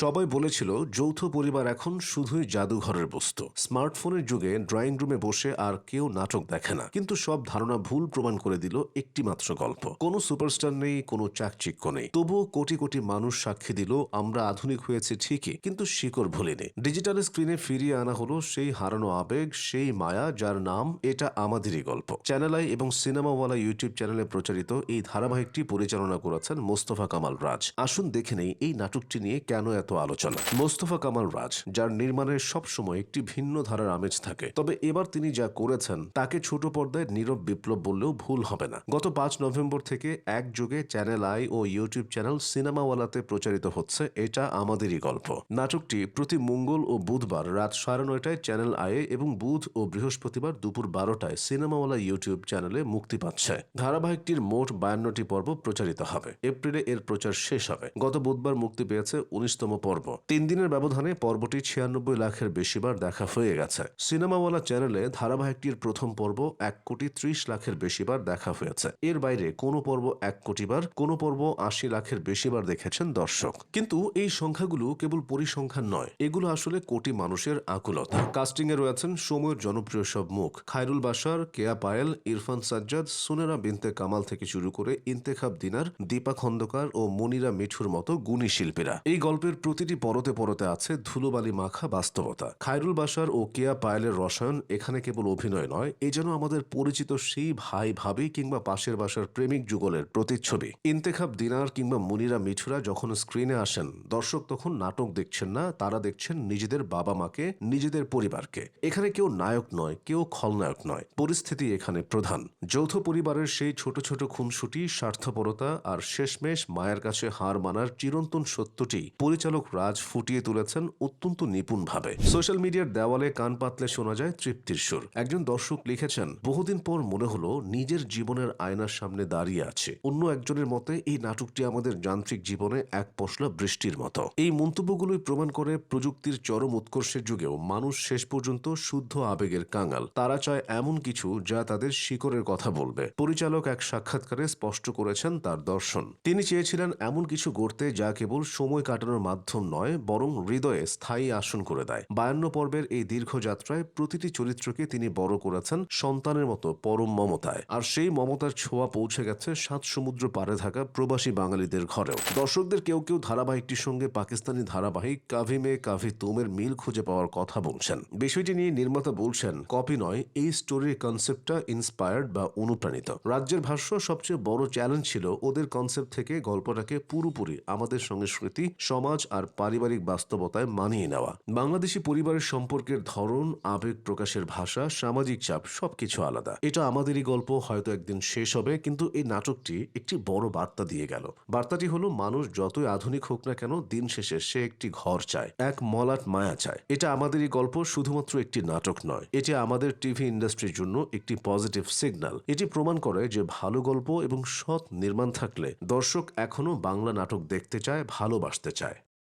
সবাই বলেছিল, যৌথ পরিবার এখন শুধুই জাদুঘরের বস্তু। স্মার্টফোনের যুগে ড্রয়িং রুমে বসে আর কেউ নাটক দেখে না। কিন্তু সব ধারণা ভুল প্রমাণ করে দিল একটি মাত্র গল্প। কোনো সুপারস্টার নেই, কোনো চাকচিক্য নেই। তবুও কোটি কোটি মানুষ সাক্ষী দিল, আমরা আধুনিক হয়েছে ঠিকই, কিন্তু শিকড় ভুলিনি। ডিজিটাল স্ক্রিনে ফিরিয়ে আনা হলো সেই হারানো আবেগ, সেই মায়া যার নাম এটা আমাদেরই গল্প। চ্যানেল আই এবং সিনেমাওয়ালা ইউটিউব চ্যানেলে প্রচারিত এই ধারাবাহিকটি পরিচালনা করেছেন মোস্তফা কামাল রাজ। আসুন দেখে নেই এই নাটকটি নিয়ে কেন এত আলোচনা। মোস্তফা কামাল রাজ, যার নির্মাণের সবসময় একটি ভিন্ন ধারার আমেজ থাকে, তবে এবার তিনি যা করেছেন, তাকে ছোট পর্দায় নীরব বিপ্লব বললেও ভুল হবে না। গত পাঁচ নভেম্বর থেকে একযোগে চ্যানেল আই ও ইউটিউব চ্যানেল সিনেমাওয়ালাতে প্রচারিত হচ্ছে এটা আমাদেরই গল্প। নাটকটি প্রতি মঙ্গল ও বুধবার রাত সাড়ে নয়টায় চ্যানেল আয়ে এবং বুধ ও বৃহস্পতিবার দুপুর বারোটায় সিনেমাওয়ালা ইউটিউব চ্যানেলে মুক্তি পাচ্ছে। ধারাবাহিকটির মোট বায়ান্নটি পর্ব প্রচারিত হবে। এপ্রিলে এর প্রচার শেষ হবে। গত বুধবার মুক্তি পেয়েছে উনিশতম পর্ব। তিন দিনের ব্যবধানে পর্বটি ছিয়ানব্বই লাখের বেশিবার দেখা হয়ে গেছে। সিনেমাওয়ালা চ্যানেলে ধারাবাহিকটির প্রথম পর্ব এক কোটি ত্রিশ লাখের বেশিবার দেখা হয়েছে। এর বাইরে কোনো পর্ব এক কোটিবার, কোনো পর্ব আশি লাখের বেশিবার দেখেছেন দর্শক। কিন্তু এই সংখ্যাগুলো কেবল পরিসংখ্যান নয়, এগুলো আসলে কোটি মানুষের আকুলতা। কাস্টিং এ রয়েছেন সময়ের জনপ্রিয় সব মুখ। খায়রুল বাসার কেয়া পায়েল, ইরফান সাজ্জাদ, সুনেরা বিনতে কামাল থেকে শুরু করে ইন্তেখাব দিনার, দীপা খন্দকার ও মনিরা মিঠুর মতো গুণী শিল্পীরা। এই গল্পের প্রতিটি পরতে পরতে আছে ধুলোবালি মাখা বাস্তবতা। খায়রুল বাসার ও কেয়া পায়েলের রসায়ন এখানে কেবল অভিনয় নয়, এ যেন আমাদের পরিচিত সেই ভাই, ভাবি কিংবা পাশের বাসার প্রেমিক যুগলের প্রতিচ্ছবি। ইন্তেখাব দিনার কিংবা মুনিরা মিঠুরা যখন স্ক্রিনে আসেন, দর্শক তখন নাটক দেখছেন না, তারা দেখছেন নিজেদের বাবা মাকে, নিজেদের পরিবারকে। এখানে কেউ নায়ক নয়, কেউ খলনায়ক নয়, পরিস্থিতি এখানে প্রধান। যৌথ পরিবারের সেই ছোট ছোট খুনসুটি, স্বার্থপরতা আর শেষমেশ মায়ের কাছে হার মানার চিরন্তন সত্যটি পরিচালক রাজ ফুটিয়ে তুলেছেন অত্যন্ত নিপুণভাবে। সোশ্যাল মিডিয়ার দেওয়ালে কান পাতলে শোনা যায় তৃপ্তির সুর। একজন দর্শক লিখেছেন, বহুদিন পর মনে হলো নিজের জীবনের আয়নার সামনে দাঁড়িয়ে আছে। অন্য একজনের মতে এই নাটকটি আমাদের যান্ত্রিক জীবনে এক পশলা বৃষ্টির মতো। এই মন্তব্যগুলোই প্রমাণ করে প্রযুক্তির চরম উৎকর্ষের যুগেও মানুষ শেষ পর্যন্ত শুদ্ধ আবেগের কাঙাল। তারা চায় এমন কিছু যা তাদের শিকড়ের কথা বলবে। পরিচালক এক সাক্ষাৎকারে স্পষ্ট করেছেন তার দর্শন। তিনি চেয়েছিলেন এমন কিছু গড়তে যা কেবল সময় কাটানোর মাধ্যম নয়, বরং হৃদয়ে স্থায়ী আসন করে দেয়। বায়ান্ন পর্বের এই দীর্ঘ যাত্রায় প্রতিটি চরিত্রকে তিনি বড় করেছেন সন্তানের মতো, পরম মমতায়। আর সেই মমতার ছোঁয়া পৌঁছে গেছে সাত সমুদ্র পারে থাকা প্রবাসী বাঙালিদের ঘরেও। দর্শকদের কেউ কেউ ধারাবাহিকটির সঙ্গে পাকিস্তানি ধারাবাহিক কাভি মে কাভি তুমের মিল খুঁজে পাওয়ার কথা বলছেন। বিষয়টি নিয়ে নির্মাতা বলছেন, কপি নয়, এই স্টোরির কনসেপ্টটা ইন্সপায়ার্ড বা অনুপ্রাণিত। রাজ্যের ভাষ্য, সবচেয়ে বড় চ্যালেঞ্জ ছিল ওদের কনসেপ্ট থেকে গল্পটাকে পুরোপুরি আমাদের সংস্কৃতি সমাজ আর পারিবারিক বাস্তবতায় মানিয়ে নেওয়া। বাংলাদেশি পরিবারের সম্পর্কের ধরন, আবেগ প্রকাশের ভাষা, সামাজিক চাপ, সবকিছু আলাদা। এটা আমাদেরই গল্প, হয়তো একদিন শেষ হবে, কিন্তু এই নাটকটি একটি বড় বার্তা দিয়ে গেল। বার্তাটি হলো, মানুষ যতই আধুনিক হোক না কেন, দিন শেষে সে একটি ঘর চায়, এক মলাট মায়া চায়। এটা আমাদেরই গল্প, শুধুমাত্র একটি নাটক নয়। এটি আমাদের টিভি ইন্ডাস্ট্রির জন্য একটি পজিটিভ সিগন্যাল। এটি প্রমাণ করে যে ভালো গল্প এবং সৎ নির্মাণ থাকলে দর্শক এখনও বাংলা নাটক দেখতে চায়, ভালোবাসতে চায়।